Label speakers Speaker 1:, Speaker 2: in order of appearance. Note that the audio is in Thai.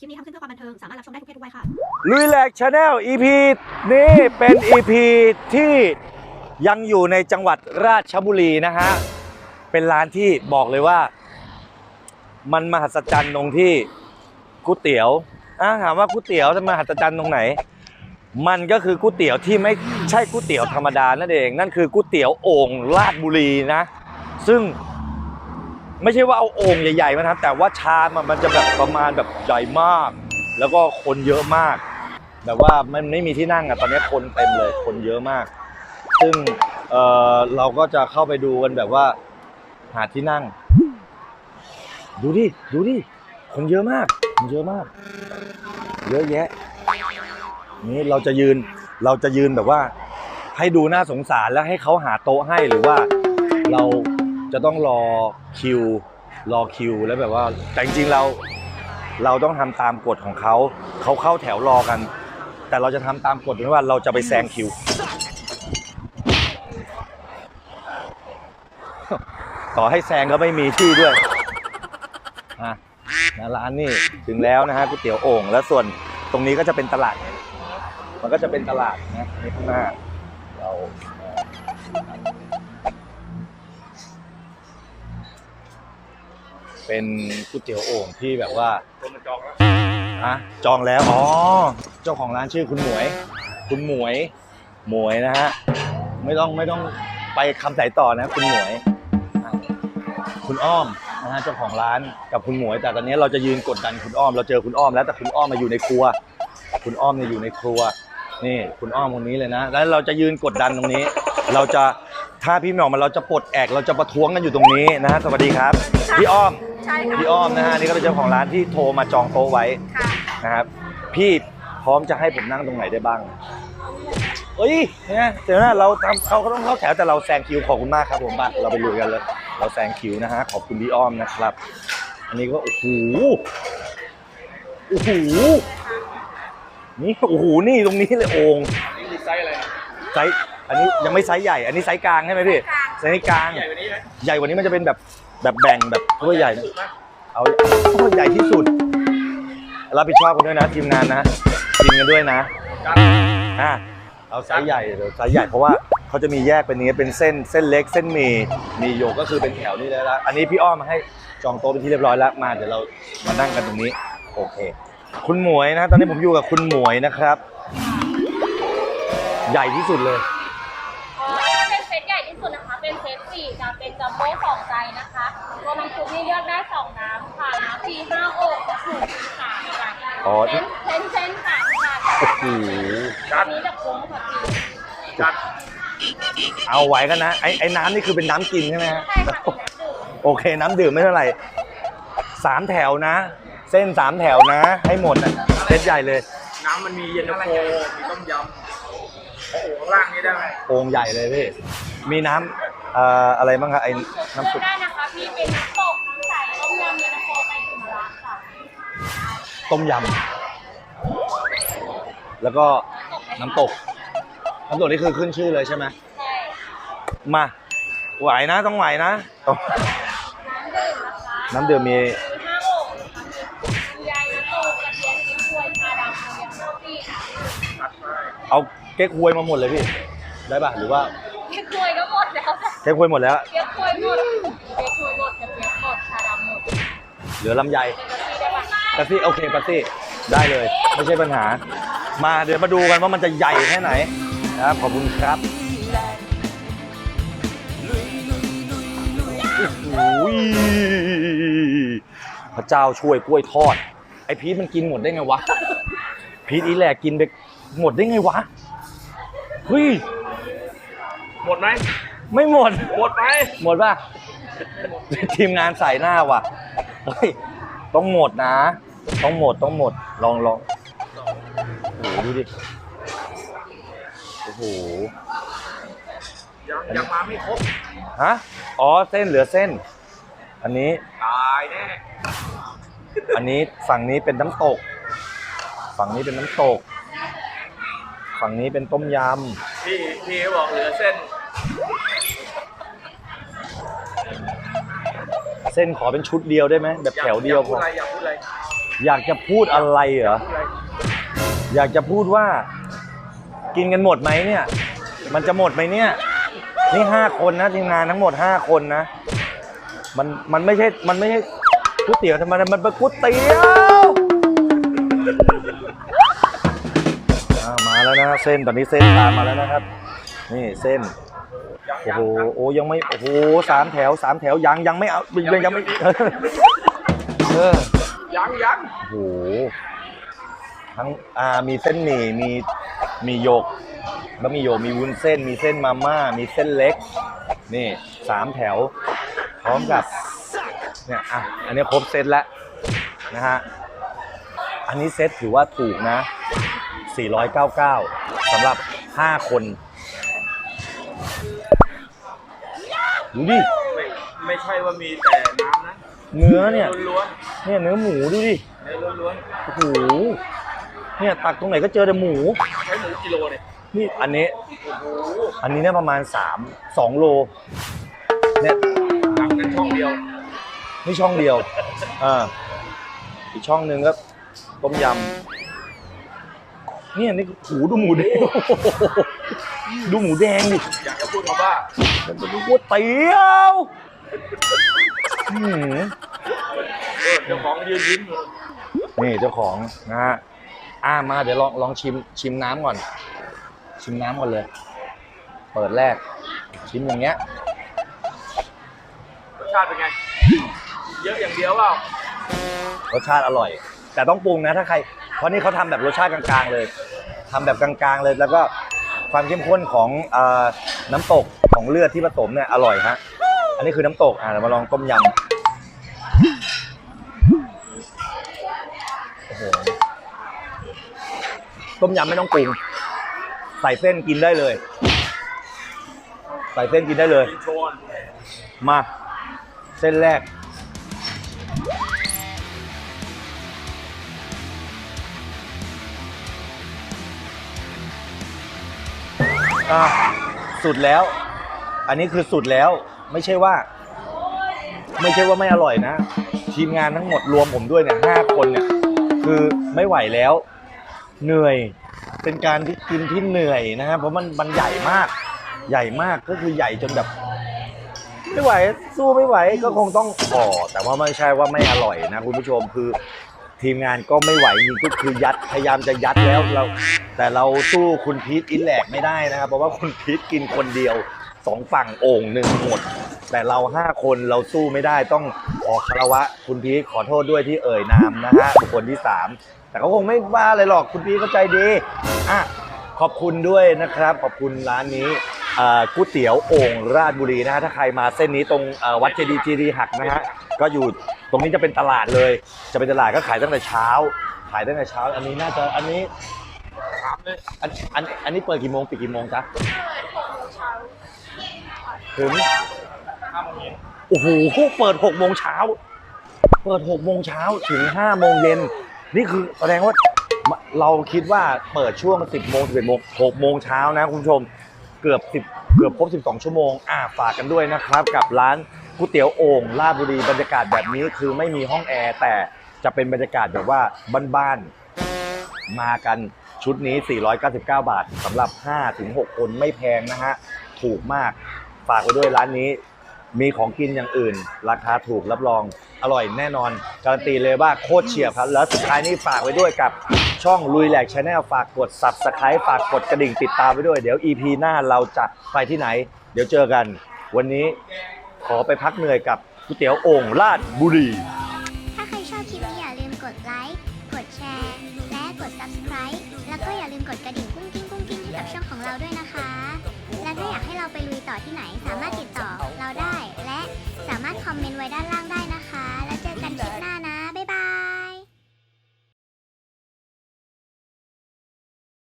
Speaker 1: คลิปนี้ทำขึ้นเพื่อความบันเทิง สามารถรับชมได้ทุกเพศทุกวัยค่ะ
Speaker 2: ลุยแหลกชาแนล EP นี้เป็น EP ที่ยังอยู่ในจังหวัดราชบุรีนะฮะ เป็นร้านที่บอกเลยว่า มันมหัศจรรย์ตรงที่ก๋วยเตี๋ยวอะถามว่าก๋วยเตี๋ยวจะมหัศจรรย์ตรงไหน มันก็คือก๋วยเตี๋ยวที่ไม่ใช่ก๋วยเตี๋ยวธรรมดานั่นเอง นั่นคือก๋วยเตี๋ยวโอ่งราชบุรีนะ ซึ่ง ไม่ใช่ว่าเอาโอ่งใหญ่ๆมาทำแต่ว่าชามมันจะแบบประมาณแบบใหญ่มาก แล้วก็คนเยอะมาก แบบว่ามันไม่มีที่นั่งอะตอนนี้คนเต็มเลยคนเยอะมาก ซึ่งเออเราก็จะเข้าไปดูกันแบบว่า หาที่นั่ง ดูดิดูดิคนเยอะมาก คนเยอะมาก เยอะแยะ นี่เราจะยืนเราจะยืนแบบว่า ให้ดูน่าสงสารแล้วให้เขาหาโต๊ะให้หรือว่าเรา จะต้องรอคิว รอคิวแล้วแบบว่าแต่จริงๆเราเราต้องทำตามกฎของเขา เขาเข้าแถวรอกัน แต่เราจะทำตามกฎไม่ว่าเราจะไปแซงคิว ต่อให้แซงก็ไม่มีที่ด้วยอะนะร้านนี่ถึงแล้วนะฮะก๋วยเตี๋ยวโอ่งแล้วส่วนตรงนี้ก็จะเป็นตลาด มันก็จะเป็นตลาดนะนี่ข้างหน้าเรา เป็นก๋วยเตี๋ยวโอ่งที่แบบว่า
Speaker 3: คนมาจองแล้ว
Speaker 2: อะจองแล้ว อ๋อ เจ้าของร้านชื่อคุณหมวย คุณหมวย หมวยนะฮะ ไม่ต้องไม่ต้องไปคำสายต่อนะ คุณหมวยอะคุณอ้อมนะฮะเจ้าของร้านกับคุณหมวย แต่ตอนนี้เราจะยืนกดดันคุณอ้อม เราเจอคุณอ้อมแล้วแต่คุณอ้อมมาอยู่ในครัว คุณอ้อมเนี่ยอยู่ในครัว นี่คุณอ้อมคนนี้เลยนะ แล้วเราจะยืนกดดันตรงนี้ เราจะถ้าพี่หน่องมาเราจะปลดแอกเราจะประท้วงกันอยู่ตรงนี้นะฮะสวัสดีครับ พี่อ้อม
Speaker 1: ใช่ค่ะ
Speaker 2: พี่อ้อมนะฮะนี่ก็เป็นเจ้าของร้านที่โทรมาจองโต๊ะไว้
Speaker 1: ค่ะ
Speaker 2: นะครับ พี่พร้อมจะให้ผมนั่งตรงไหนได้บ้างเอ้ยเนี่ยเดี๋ยวนะเราทำเขาก็ต้องเข้าแถวแต่เราแซงคิวขอบคุณมากครับผมบัตเราไปลุยกันเลยเราแซงคิวนะฮะขอบคุณพี่อ้อมนะครับ อันนี้ก็โอ้โหโอ้โหนี่โอ้โหนี่ตรงนี้เลยโอ่ง
Speaker 3: นี่มีไซส์อะไรนะ
Speaker 2: ไซส์อันนี้ยังไม่ไซส์ใหญ่ อันนี้ไซส์กลางใช่ไหมพี่ไซส์กลาง
Speaker 3: ใหญ่กว่านี้ไหม
Speaker 2: ใหญ่กว่านี้มันจะเป็นแบบ แบบแบ่งแบบถ้วยใหญ่นะ
Speaker 3: สุดนะ
Speaker 2: เอาเอาใหญ่ที่สุด รับผิดชอบกันด้วยนะทีมงานนะกินกันด้วยนะ
Speaker 3: ครับ
Speaker 2: อะเอาไซส์ใหญ่เดี๋ยวไซส์ใหญ่เพราะว่าเขาจะมีแยกเป็นนี้เป็นเส้นเส้นเล็กเส้นหมีมีโยกก็คือเป็นแถวนี้แล้วละอันนี้พี่อ้อมมาให้จองโต๊ะเป็นที่เรียบร้อยแล้วมาเดี๋ยวเรามานั่งกันตรงนี้โอเค คุณหมวยนะตอนนี้ผมอยู่กับคุณหมวยนะครับ ใหญ่ที่สุดเลย
Speaker 4: อ๋อถ้าเป็นเซตใหญ่ที่สุดนะคะ เป็นเซตสี่จะเป็นจัมโบ้สองใจนะคะ ตัวน้ำซุปนี่เลือกได้สองน้ำค่ะ น้ำฟรีห้าโอ่งกับหมูฟรีสามค่ะ
Speaker 2: อ๋อ
Speaker 4: เส้นเส้นเส้นสามค่ะ
Speaker 2: โอ้โห
Speaker 4: อันนี้จะคุ้มค่ะพี่
Speaker 3: จัด
Speaker 2: เอาไว้กันนะไอ้ไอ้น้ำนี่คือเป็นน้ำกินใช่ไหมฮะ
Speaker 4: ใช่ค่ะเป็นน้ำดื่ม
Speaker 2: โอเค น้ำดื่มไม่เท่าไหร่สามแถวนะ เส้นสามแถวนะ ให้หมดนะเซตใหญ่เลย
Speaker 3: น้ำมันมีเย็นตาโฟมีต้มยำโอ้โหข้างล่างนี้ได้ไหม
Speaker 2: โอ่งใหญ่เลยพี่มีน้ำเอ่ออะไรบ้างครับไอ้น้ำซุป
Speaker 4: ได้นะคะพี่เป็นน้ำตกน้
Speaker 2: ต้มยำแล้วก็น้ำตกน้ำตกนี่คือขึ้นชื่อเลยใช่ไหม
Speaker 4: ใช่
Speaker 2: มาไหวนะต้องไหวนะต้อง
Speaker 4: น้ำดื่มนะคะ
Speaker 2: น้ำดื่มมี
Speaker 4: มีห้าโอ่งนะคะมียายน้ำตกกระเทียมพริกถ้วยชาดำโรงเรียนโรตี้ค่ะ
Speaker 3: จัดไป
Speaker 2: เอาเก๊กฮวยมาหมดเลยพี่ ได้ป่ะหรือว่า
Speaker 4: เก๊กฮวยก็หมดแล้วค่ะ
Speaker 2: เก๊กฮวยหมดแล้ว
Speaker 4: เก๊กฮวยหมดเก๊กฮวยหมดกระเทียมหมดชาดำหมด
Speaker 2: เหลือลำไย
Speaker 4: เป็นกะทิได้ปะ
Speaker 2: ปัสซี่โอเคปัสซี่ได้เลย ไม่ใช่ปัญหา มาเดี๋ยวมาดูกันว่ามันจะใหญ่แค่ไหนนะครับขอบคุณครับโอ้โหพระเจ้าช่วยกล้วยทอด ไอพีทมันกินหมดได้ไงวะ พีทอีแหลกกินไปหมดได้ไงวะเฮ้ย
Speaker 3: หมดไหม
Speaker 2: ไม่หมด
Speaker 3: หมดไหม
Speaker 2: หมดป่ะ ทีมงานใส่หน้าว่ะเฮ้ยต้องหมดนะ ต้องหมดต้องหมดลองลองโอ้โหดูดิโอ้โห
Speaker 3: ยังยังมาไม่ครบ
Speaker 2: ฮะอ๋อเส้นเหลือเส้น อันนี้
Speaker 3: ตายแน่
Speaker 2: อันนี้ฝั่งนี้เป็นน้ำตก ฝั่งนี้เป็นน้ำตก ฝั่งนี้เป็นต้มย
Speaker 3: พี่พี่เขาบอกเหลือเส้นำ
Speaker 2: เส้นขอเป็นชุดเดียวได้ไหมแบบแถวเดียว
Speaker 3: อย่า
Speaker 2: พ
Speaker 3: พูด
Speaker 2: อ
Speaker 3: อะไรอย่าพูด อ
Speaker 2: ยากจะพูดอะไรเหรอ อยากจะพูดว่า กินกันหมดไหมเนี่ย มันจะหมดไหมเนี่ย นี่ห้าคนนะทีมงานทั้งหมดห้าคนนะ มันมันไม่ใช่ มันไม่ใช่ก๋วยเตี๋ยวธรรมดา มันเป็นก๋วยเตี๋ยวมาแล้วนะเส้นตอนนี้เส้นตามมาแล้วนะครับ นี่เส้นโอ้โหโอ้ยังไม่โอ้โหสามแถวสามแถวยังยังไม่เอายังยังไม่เออ
Speaker 3: ยังยัง
Speaker 2: โอ้โหทั้งอ่ามีเส้นหมี่มีมีโยกบะหมี่โยกมีวุ้นเส้น มีเส้นมาม่า มีเส้นเล็ก นี่สามแถว พร้อมกับเนี่ยอะอันนี้ครบเซตแล้วนะฮะอันนี้เซตถือว่าถูกนะ 499สำหรับ 5 คน ดูดิ
Speaker 3: ไม่ไม่ใช่ว่ามีแต่น้ำนะ
Speaker 2: เนื้อเนี่ย
Speaker 3: ล้วน
Speaker 2: เนี่ยเนื้อหมูดูดิ
Speaker 3: ๆเนื้อล้วน
Speaker 2: โอ้โหเนี่ยตักตรงไหนก็เจอแต่หมู
Speaker 3: ๆใช้หมูกิโลเนี่ย
Speaker 2: นี่อันนี้
Speaker 3: โอ้โห
Speaker 2: อันนี้เนี่ยประมาณ3 2โลเนี่ย
Speaker 3: ดังกันช่องเดียว
Speaker 2: นี่ช่องเดียวอ่าอีกช่องหนึ่งก็ต้มยำเนี่ยนี่หูดูหมูแดงดูหมูแดงดิ
Speaker 3: อยากจะพูดคำว่า
Speaker 2: มันเป็นก๋วยเตี๋ยวอื้อหือ
Speaker 3: เออเจ้าของยืนยิ้มเลย
Speaker 2: นี่เจ้าของนะฮะอ่ามาเดี๋ยวลองลองชิมชิมน้ำก่อน ชิมน้ำก่อนเลย เปิดแรก ชิมอย่างเงี้ย
Speaker 3: รสชาติเป็นไง เยอะอย่างเดียวเปล่าร
Speaker 2: สชาติอร่อย แต่ต้องปรุงนะถ้าใคร เพราะนี่เขาทำแบบรสชาติกลางๆเลยทำแบบกลางๆเลย แล้วก็ความเข้มข้นของเอ่อน้ำตกของเลือดที่ผสมเนี่ยอร่อยฮะ อันนี้คือน้ำตกอ่าเรามาลองต้มยำ ต้มยำไม่ต้องปรุงใส่เส้นกินได้เลย ใส่เส้นกินได้เลย มา เส้นแรก อะ สุดแล้ว อันนี้คือสุดแล้ว ไม่ใช่ว่า ไม่ใช่ว่าไม่อร่อยนะ ทีมงานทั้งหมดรวมผมด้วยเนี่ยห้าคนเนี่ย คือไม่ไหวแล้ว เหนื่อย เป็นการที่กินที่เหนื่อยนะฮะเพราะมันมันใหญ่มาก ใหญ่มากก็คือใหญ่จนแบบไม่ไหวสู้ไม่ไหวก็คงต้องขอแต่ว่าไม่ใช่ว่าไม่อร่อยนะคุณผู้ชมคือทีมงานก็ไม่ไหวจริงก็คือยัดพยายามจะยัดแล้วเรา แต่เราสู้คุณพีทอินแหลกไม่ได้นะครับ เพราะว่าคุณพีทกินคนเดียวสองฝั่งโอ่งหนึ่งหมด แต่เราห้าคนเราสู้ไม่ได้ต้องขอคารวะ คุณพีทขอโทษด้วยที่เอ่ยนามนะฮะบุคคลที่สาม แต่เขาคงไม่ว่าอะไรหรอกคุณพีทเข้าใจดีอะขอบคุณด้วยนะครับ ขอบคุณร้านนี้อ่าก๋วยเตี๋ยวโอ่งราชบุรีนะฮะถ้าใครมาเส้นนี้ตรงเอ่อวัดเจดีย์จีดีหักนะฮะก็อยู่ตรงนี้จะเป็นตลาดเลย จะเป็นตลาดก็ขายตั้งแต่เช้า ขายตั้งแต่เช้า อันนี้น่าจะอันนี้
Speaker 3: ถามเลย
Speaker 2: อันอันอันนี้เปิดกี่โมงปิดกี่โมงจ๊ะถึง
Speaker 3: ห้าโมงเย็น
Speaker 2: โอ้โหเปิดหกโมงเช้า เปิดหกโมงเช้าถึงห้าโมงเย็น นี่คือแสดงว่าเราคิดว่าเปิดช่วงสิบโมงสิบเอ็ดโมงหกโมงเช้านะคุณผู้ชมเกือบสิบเกือบครบสิบสองชั่วโมงอ่าฝากกันด้วยนะครับ กับร้านก๋วยเตี๋ยวโอ่งลาดบุรีบรรยากาศแบบนี้คือไม่มีห้องแอร์แต่จะเป็นบรรยากาศแบบว่าบ้านๆมากันชุดนี้ 499 บาทสำหรับ 5-6 คนไม่แพงนะฮะ ถูกมาก ฝากไว้ด้วยร้านนี้ มีของกินอย่างอื่น ราคาถูกรับรองอร่อยแน่นอน การันตีเลยว่าโคตรเฉียบครับ แล้วสุดท้ายนี้ฝากไว้ด้วยกับช่องลุยแหลกชาแนลฝากกด subscribe ฝากกดกระดิ่งติดตามไว้ด้วย เดี๋ยว EP หน้าเราจะไปที่ไหน เดี๋ยวเจอกัน วันนี้ขอไปพักเหนื่อยกับก๋วยเตี๋ยวโอ่งลาดบุรี
Speaker 5: ถ้าใครชอบคลิปนี้อย่าลืมกดไลค์ กดแชร์ และกด subscribe แล้วก็อย่าลืมกดกระดิ่งกุ้งกิ้งกุ้งกิ้งให้กับช่องของเราด้วยนะคะและ ถ้าอยากให้เราไปลุยต่อที่ไหน สามารถติดต่อเราได้ และสามารถคอมเมนต์ไว้ด้านล่างได้นะ